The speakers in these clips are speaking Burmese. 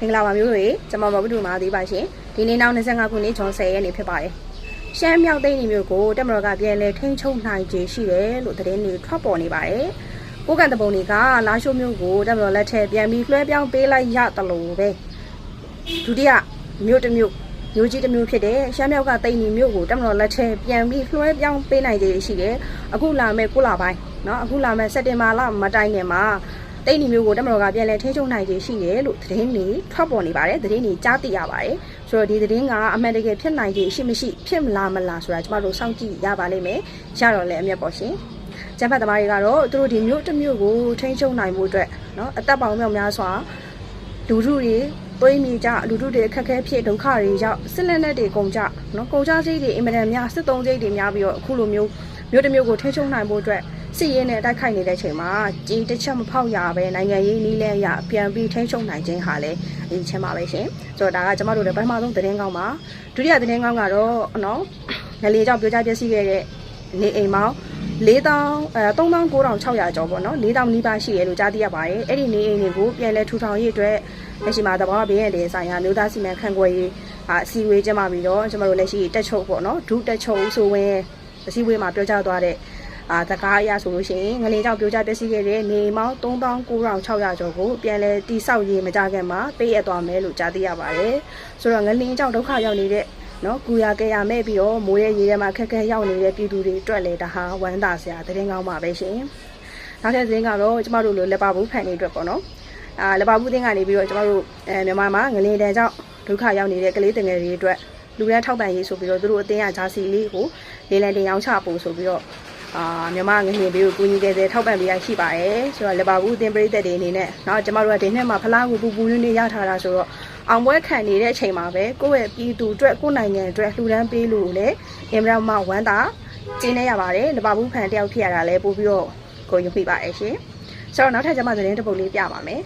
မင်္ဂလာပါမျိုးတွေကျွန်မမဘဒူမာသေးပါရှင်ဒီနေ့နောက်25ခုနှစ်ဂျွန်10ရက်နေ့ဖြစ်ပါတယ်ရှမ်းမြောက်သိန်းမျိုးကိုတက်မတော်ကပြန်လဲထိန်းချုပ်နိုင်ခြင်းရှိတယ်လို့သတင်းတွေထွက်ပေါ်နေပါတယ်ကိုကန်တပုံတွေကလာရှိုးမျိုးကိုတက်မတော်လက်ထက်ပြန်ပြီးလွှဲပြောင်းပေးလိုက်ရတလို့ပဲဒုတိယမျိုးတစ်မျိုးမျိုးကြီးတစ်မျိုးဖြစ်တဲ့ရှမ်းမြောက်ကတိန်နီမျိုးကိုတက်မတော်လက်ထဲပြန်ပြီးလွှဲပြောင်းပေးနိုင်သေးရှိတယ်။အခုလာမဲ့ကုလပိုင်းနော်အခုလာမဲ့စက်တင်ဘာလမတိုင်ခင်မှာ တိတ်နီမျိုးကိုတက်မတော်ကပြန်လဲထိချုံနိုင်ခြင်းရှိတယ်လို့သတင်းတွေထွက်ပေါ်နေပါတယ်သတင်းတွေကြားသိရပါတယ်ဆိုတော့ဒီသတင်းကအမှန်တကယ်ဖြစ်နိုင်ခြင်းရှိမရှိဖြစ်မလားမလားဆိုတာကျမတို့စောင့်ကြည့်ရပါလိမ့်မယ်ရတော့လည်းအမျက်ပေါ်ရှင်ကျန်းဖတ်သမားတွေကတော့သူတို့ဒီမျိုးတစ်မျိုးကိုထိချုံနိုင်မှုအတွက်เนาะအသက်ပေါင်းမြောက်များစွာလူထုတွေသွေးမြေကြလူထုတွေအခက်အခဲဖြစ်ဒုက္ခတွေရောက်စစ်လက်နက်တွေကုန်ကြเนาะကုန်ကြစိတ်တွေအင်မတန်များစစ်သုံးစိတ်တွေများပြီးတော့အခုလိုမျိုးမျိုးတစ်မျိုးကိုထိချုံနိုင်မှုအတွက် စစ်ရေးနဲ့တိုက်ခိုက်နေတဲ့ချိန်မှာကြီးတစ်ချက်မဖောက်ရပဲနိုင်ငံရေးနည်းလဲရပြန်ပြီးထိန်းချုပ်နိုင်ခြင်းဟာလည်းအရင်ချင်းပါပဲရှင်ဆိုတော့ဒါကကျမတို့လည်းပထမဆုံးသတင်းကောင်းပါဒုတိယသတင်းကောင်းကတော့နော်ငလေကြောင့်ပြောကြပြည့်စည်ခဲ့တဲ့နေအိမ်မောင်း4000အဲ3900ကျော်ပေါ့နော်4000နီးပါးရှိရလို့ကြားသိရပါတယ်အဲ့ဒီနေအိမ်တွေကိုပြန်လဲထူထောင်ရေးအတွက်လက်ရှိမှာသဘောဘေးရတဲ့ဆိုင်ရာမျိုးသားစီမံခန့်ခွဲရေးအစီအဝေးကျမပြီးတော့ကျမတို့လက်ရှိတက်ချုပ်ပေါ့နော်ဒုတက်ချုပ်ဆိုဝင်အစည်းအဝေးမှာပြောကြားသွားတဲ့ အာတကားအရဆိုလို့ရှိရင်ငလင်ကြောင့်ပြိုကျပျက်စီးခဲ့တဲ့နေမောင်း3900ကျော်ကိုပြန်လဲတိဆောက်ရေးမကြခင်မှာပေးအပ်သွားမယ်လို့ကြားသိရပါတယ်။ဆိုတော့ငလင်ကြောင့်ဒုက္ခရောက်နေတဲ့နော်ကူရကြရမဲ့ပြီးတော့မိုးရဲ့ရေထဲမှာခက်ခဲရောက်နေတဲ့ပြည်သူတွေအတွက်လည်းဒါဟာဝမ်းသာစရာသတင်းကောင်းပါပဲရှင်။နောက်ထပ်သတင်းကတော့ကျမတို့လိုလက်ပါဘူးဖန်နေအတွက်ပေါ့နော်။အာလက်ပါဘူးသင်းကနေပြီးတော့ကျမတို့အဲမြန်မာမှာငလင်တန်ကြောင့်ဒုက္ခရောက်နေတဲ့ကလေးတငယ်တွေအတွက်လူရန်ထောက်ပံ့ရေးဆိုပြီးတော့သူတို့အတင်းအဂျာစီလေးကိုလေလံတင်အောင်ချပို့ဆိုပြီးတော့ အာမြန်မာငငယ်ဘေးကိုကူညီခဲ့တဲ့ထောက်ပံ့ပေးရရှိပါတယ်ဆိုတော့လက်ပါဘူးအတင်ပရိသတ်တွေအနေနဲ့เนาะကျမတို့ကဒီနှစ်မှာဖလားကိုပူပူရင်းနေရထားတာဆိုတော့အောင်ပွဲခံနေတဲ့အချိန်မှာပဲကိုယ့်ရဲ့ပြည်သူအတွက်ကိုယ့်နိုင်ငံအတွက်လှူဒန်းပေးလို့လည်းအင်မရမဝမ်းသာကျင်းနေရပါတယ်လက်ပါဘူးဖန်တယောက်ဖြစ်ရတာလည်းပို့ပြီးတော့ကိုရုပ်ပြပါတယ်ရှင်ဆိုတော့နောက်ထပ်ကျမသတင်းတစ်ပုဒ်လေးပြပါမယ်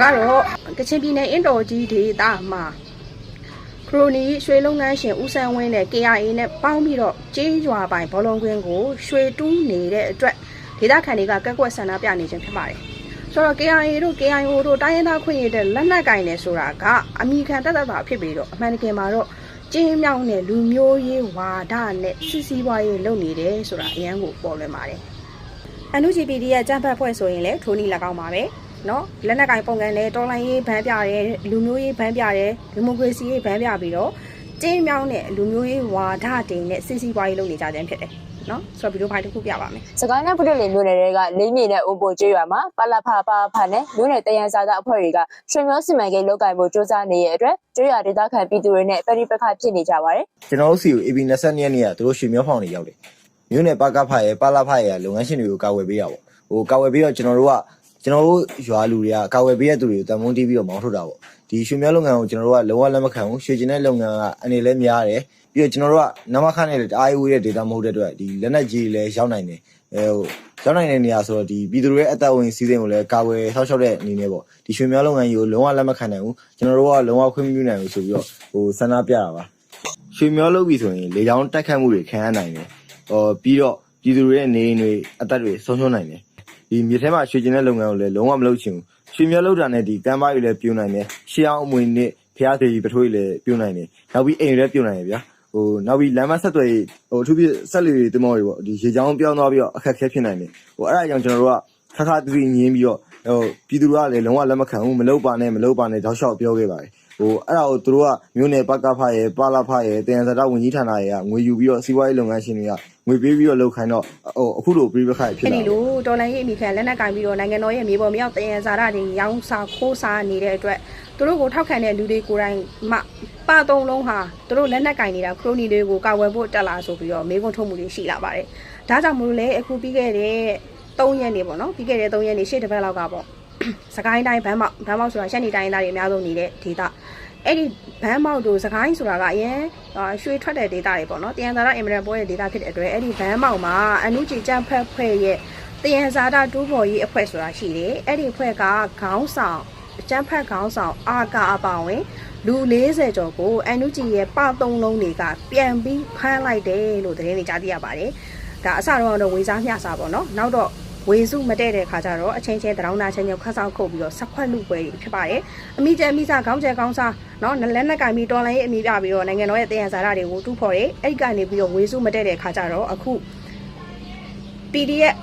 ကတော့ကချင်ပြည်နယ်အင်တော်ကြီးဒေသမှာခရိုနီရွှေလုပ်ငန်းရှင်ဦးဆန်းဝင်းနဲ့ KIA နဲ့ပေါင်းပြီးတော့ကြေးရွာပိုင်ဘောလုံးကွင်းကိုရွှေတူးနေတဲ့အတွက်ဒေသခံတွေကကက်ကွက်ဆန္ဒပြနေခြင်းဖြစ်ပါတယ်။ဆိုတော့ KIA တို့ KIO တို့တိုင်းရင်းသားခွင့်ရတဲ့လက်နက်ကင်နေဆိုတာကအမိခံတက်တက်တာဖြစ်ပြီးတော့အမှန်တကယ်မှာတော့ကျင်းမြောင်းတဲ့လူမျိုးရေးဝါဒနဲ့စီစီပွားရေးလုပ်နေတယ်ဆိုတာအရန်ကိုပေါ်လွင်ပါတယ်။ NUGPD ရဲ့ကြံ့ဖက်ဖွဲ့ဆိုရင်လည်းထိုးနီ၎င်းပါပဲ နော်လက်နက်ကင်ပုံကန်လဲတော်လိုင်းရေးဘန်းပြတယ်လူမျိုးရေးဘန်းပြတယ်ဒီမိုကရေစီရေးဘန်းပြပြီးတော့ကျင်းမြောင်းတဲ့လူမျိုးရေးဝါဒတင်နဲ့စစ်စီးပွားရေးလုပ်နေကြခြင်းဖြစ်တယ်နော်ဆိုတော့ဗီဒီယိုဖိုင်တစ်ခုပြပါမယ်စကိုင်းနဲ့ပုဒ်လေမျိုးနယ်တွေကလေးမြေနဲ့အိုပိုကျွေးရွာမှာပလဖပါဖနဲ့မျိုးနယ်တယန်စာကအဖွဲ့တွေကရွှေမျိုးစီမံကိန်းလုပ်ကိုင်ဖို့စ조사နေတဲ့အတွက်ကျွေးရွာဒေသခံပြည်သူတွေနဲ့ပရိပခဖြစ်နေကြပါတယ်ကျွန်တော်တို့စီကို AB 22ရက်နေ့ကသူတို့ရွှေမြောဖောင်တွေရောက်တယ်မြို့နယ်ပါကဖရဲ့ပါလာဖရဲ့လုပ်ငန်းရှင်တွေကိုကာဝယ်ပေးရပေါ့ဟိုကာဝယ်ပေးတော့ကျွန်တော်တို့က ကျွန်တော်တို့ရွာလူတွေကကာဝယ်ပေးရတဲ့သူတွေကိုတန်မုန်းတီးပြီးတော့မောင်းထုတ်တာပေါ့ဒီရွှေမြောလုပ်ငန်းကိုကျွန်တော်တို့ကလုံးဝလက်မခံဘူးရွှေကျင်တဲ့လုပ်ငန်းကအနေလည်းများတယ်ပြီးတော့ကျွန်တော်တို့ကနမခနဲ့လည်းတအားဝေးတဲ့ဒေတာမဟုတ်တဲ့အတွက်ဒီလက်နက်ကြီးတွေလည်းရောက်နိုင်တယ်အဲဟိုရောက်နိုင်တဲ့နေရာဆိုတော့ဒီပြည်သူတွေရဲ့အသက်ဝင်စီးစိမ်ကိုလည်းကာဝယ်ဆောက်ရှောက်တဲ့အနေနဲ့ပေါ့ဒီရွှေမြောလုပ်ငန်းကြီးကိုလုံးဝလက်မခံနိုင်ဘူးကျွန်တော်တို့ကလုံးဝခွင့်မပြုနိုင်ဘူးဆိုပြီးတော့ဟိုဆန္ဒပြတာပါရွှေမျောလုပ်ပြီဆိုရင်လေကြောင်းတိုက်ခတ်မှုတွေခံရနိုင်တယ်။ဟောပြီးတော့ပြည်သူတွေရဲ့နေအိမ်တွေအသက်တွေဆုံးရှုံးနိုင်တယ်။ ဒီမြေထဲမှာရွှေကျင်တဲ့လုပ်ငန်းကိုလည်းလုံးဝမလုပ်ချင်ဘူး။ရွှေမျောလုပ်တာနဲ့ဒီကမ်းပါးတွေလည်းပြိုနိုင်တယ်။ရှေးအောင်အမွေနဲ့ဖျားသေးပထိုးတွေလည်းပြိုနိုင်တယ်။နောက်ပြီးအိမ်တွေလည်းပြိုနိုင်တယ်ဗျာ။ဟိုနောက်ပြီးလမ်းမဆက်သွယ်ရေးဟိုအထူးဖြင့်ဆက်လေတွေတမောတွေပေါ့ဒီရေချောင်းပြောင်းသွားပြီးတော့အခက်အခဲဖြစ်နိုင်တယ်။ဟိုအဲ့ဒါကြောင့်ကျွန်တော်တို့ကခါခါတူတူညင်းပြီးတော့ဟိုပြည်သူတွေကလည်းလုံးဝလက်မခံဘူးမလုပ်ပါနဲ့မလုပ်ပါနဲ့တောက်လျှောက်ပြောခဲ့ပါတယ်။ဟိုအဲ့ဒါကိုသူတို့ကမြို့နယ်ပကဖရဲ့ပါလာဖရဲ့တယံဇာတဝင်ကြီးဌာနရဲ့ကငွေယူပြီးတော့စီးပွားရေးလုပ်ငန်းရှင်တွေက ငွေပေးပြီးတော့လုပ်ခိုင်းတော့ဟိုအခုလိုပြိပခါဖြစ်အဲ့လာဒီတယ်လိုတော်လိုင်းရေးအမိခံလက်နက်ကင်ပြီးတော့နိုင်ငံတော်ရဲ့မြေပေါ်မြောက်တယံဇာတာတွေရောင်းစားခိုးစားနေတဲ့အတွက်သူတို့ကိုထောက်ခံတဲ့လူတွေကိုယ်တိုင်မှပါတုံလုံးဟာသူတို့လက်နက်ကင်နေတာခရိုနီတွေကိုကာဝယ်ဖို့တက်လာဆိုပြီးတော့မေးခွန်းထုတ်မှုတွေရှိလာပါတယ်ဒါကြောင့်မို့လို့လေအခုပြီးခဲ့တဲ့3ရက်နေပေါ့နော်ပြီးခဲ့တဲ့3ရက်နေရှေ့တစ်ပတ်လောက်ကပေါ့စကိုင်းတိုင်းဘန်းမောက်ဘန်းမောက်ဆိုတာရှက်နေတိုင်းသားတွေအများဆုံးနေတဲ့ဒေသ အဲ့ဒီဘန်းမောက်တို့စကိုင်းဆိုတာကအရင်အာရွှေထွက်တဲ့ဒေသတွေပေါ့နော်တယံသာရအင်မရန်ပွဲတဲ့ဒေသဖြစ်တဲ့အတွက်အဲ့ဒီဘန်းမောက်မှာအနုကြည်ကြံဖက်ဖွဲ့ရဲ့တယံဇာတာတူးဖော်ရေးအဖွဲ့ဆိုတာရှိတယ်အဲ့ဒီအဖွဲ့ကခေါင်းဆောင်အကျန်းဖက်ခေါင်းဆောင်အာကာအပါဝင်လူ40ကျော်ကိုအန်နုဂျီရဲ့ပသုံးလုံးတွေကပြန်ပြီးဖမ်းလိုက်တယ်လို့သတင်းတွေကြားသိရပါတယ်ဒါအစတော့တော့ဝေစားမျှစားပေါ့နော်နောက်တော့ ဝေစုမတဲ့တဲ့ခါကျတော့အချင်းချင်းတရောင်းနာချင်းချင်းခတ်ဆောက်ခုတ်ပြီးတော့ဆက်ခွက်လူပွဲတွေဖြစ်ပါတယ်အမိကျအမိစားခေါင်းကျဲခေါင်းစားနော်လက်နက်ကင်ပြီးတော်လိုင်းရေးအမိပြပြီးတော့နိုင်ငံတော်ရဲ့တယံဇာတာတွေကိုတူးဖော်တယ်အဲ့ဒီကနေပြီးတော့ဝေစုမတဲ့တဲ့ခါကျတော့အခု PDF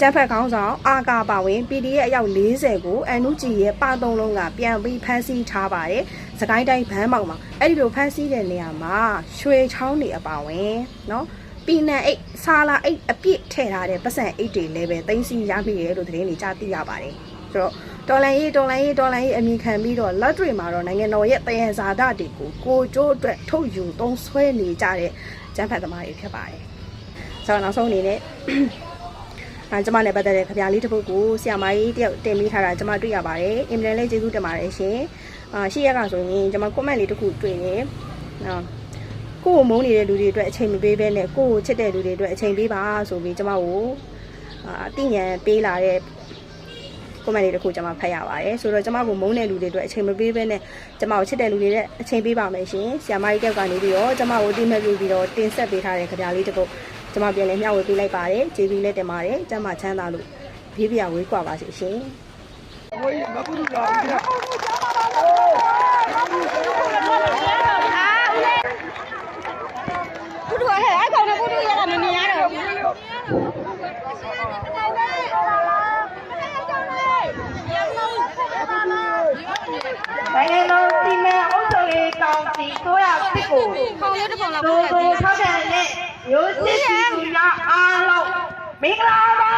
တက်ဖက်ခေါင်းဆောင်အာကာပါဝင် PDF အယောက်40ကိုအန်နုဂျီရဲ့ပသုံးလုံးကပြန်ပြီးဖမ်းဆီးထားပါတယ်။စကိုင်းတိုင်းဘန်းပေါက်မှာအဲ့ဒီလိုဖမ်းဆီးတဲ့နေရာမှာရွှေချောင်းတွေအပါဝင်နော် ပီနံအိတ်ဆာလာအိတ်အပြည့်ထည့်ထားတဲ့ပတ်စံအိတ်တွေလည်းပဲသိမ်းဆည်းရမိတယ်လို့သတင်းတွေကြားသိရပါတယ်။ဆိုတော့တော်လန်ရေးတော်လန်ရေးတော်လန်ရေးအမိခံပြီးတော့လက်တွေမှာတော့နိုင်ငံတော်ရဲ့တယံဇာတတွေကိုကိုကျိုးအတွက်ထုတ်ယူသုံးဆွဲနေကြတဲ့ကျန်းဖက်သမားတွေဖြစ်ပါတယ်။ဆိုတော့နောက်ဆုံးအနေနဲ့အဲကျမနဲ့ပတ်သက်တဲ့ခပြလေးတစ်ပုဒ်ကိုဆရာမကြီးတယောက်တင်ပေးထားတာကျမတွေ့ရပါတယ်အင်မတန်လေးကျေးဇူးတင်ပါတယ်ရှင်အာရှေ့ရက်ကဆိုရင်ကျမ comment လေးတစ်ခုတွေ့တယ်နော် ကိုကိုမုန်းနေတဲ့လူတွေအတွက်အချိန်မပေးဘဲနဲ့ကိုကိုချစ်တဲ့လူတွေအတွက်အချိန်ပေးပါဆိုပြီးကျမကိုအာအသိဉာဏ်ပေးလာတဲ့ comment လေးတစ်ခုကျမဖတ်ရပါတယ်ဆိုတော့ကျမကိုမုန်းတဲ့လူတွေအတွက်အချိန်မပေးဘဲနဲ့ကျမကိုချစ်တဲ့လူတွေနဲ့အချိန်ပေးပါမယ်ရှင်ဆရာမကြီးတယောက်ကနေပြီးတော့ကျမကိုတိမဲ့ပြုပြီးတော့တင်ဆက်ပေးထားတဲ့ခပြလေးတစ်ပုဒ်ကျမပြန်လဲမျှဝေပေးလိုက်ပါတယ်ကျေးဇူးလည်းတင်ပါတယ်ကျမချမ်းသာလို့ဘေးပြဝေးကွာပါစေရှင်不 နိုင်ငံတော်စီမံအုပ်ချုပ်ရေးကောင်စီတို့ရစစ်ကိုပုံရတဲ့ပုံလားပုံရတဲ့ထောက်ခံတဲ့ရိုးစစ်စီသူများအားလုံးမင်္ဂလာပါ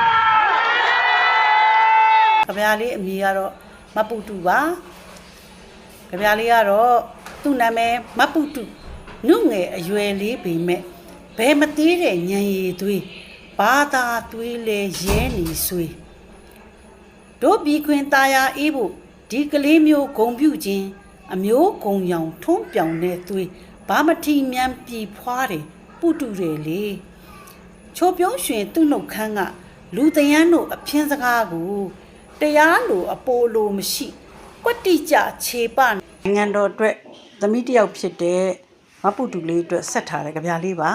ခမရလေးအမိကတော့မပူတူပါခမရလေးကတော့သူ့နာမည်မပူတူနုငယ်အရွယ်လေးပေမဲ့ဘယ်မသေးတဲ့ညံရည်သွေးဘာသာသွေးလဲရဲနေဆွေးတို့ပြီးခွင်ตาရအေးဖို့ ဒီကလေးမျိုးဂုံပြုတ်ခြင်းအမျိုးဂုံရောင်ထုံးပြောင်တဲ့သွေးဘာမထီမြန်ပြီဖွားတယ်ပုတူတယ်လေချိုပြုံးရွှင်သူ့နှုတ်ခမ်းကလူတယန်းတို့အဖျင်းစကားကိုတရားလိုအပိုလိုမရှိကွက်တိကြခြေပနိုင်ငံတော်အတွက်သမီးတစ်ယောက်ဖြစ်တဲ့မပုတူလေးအတွက်ဆက်ထားတဲ့ကြပြလေးပါ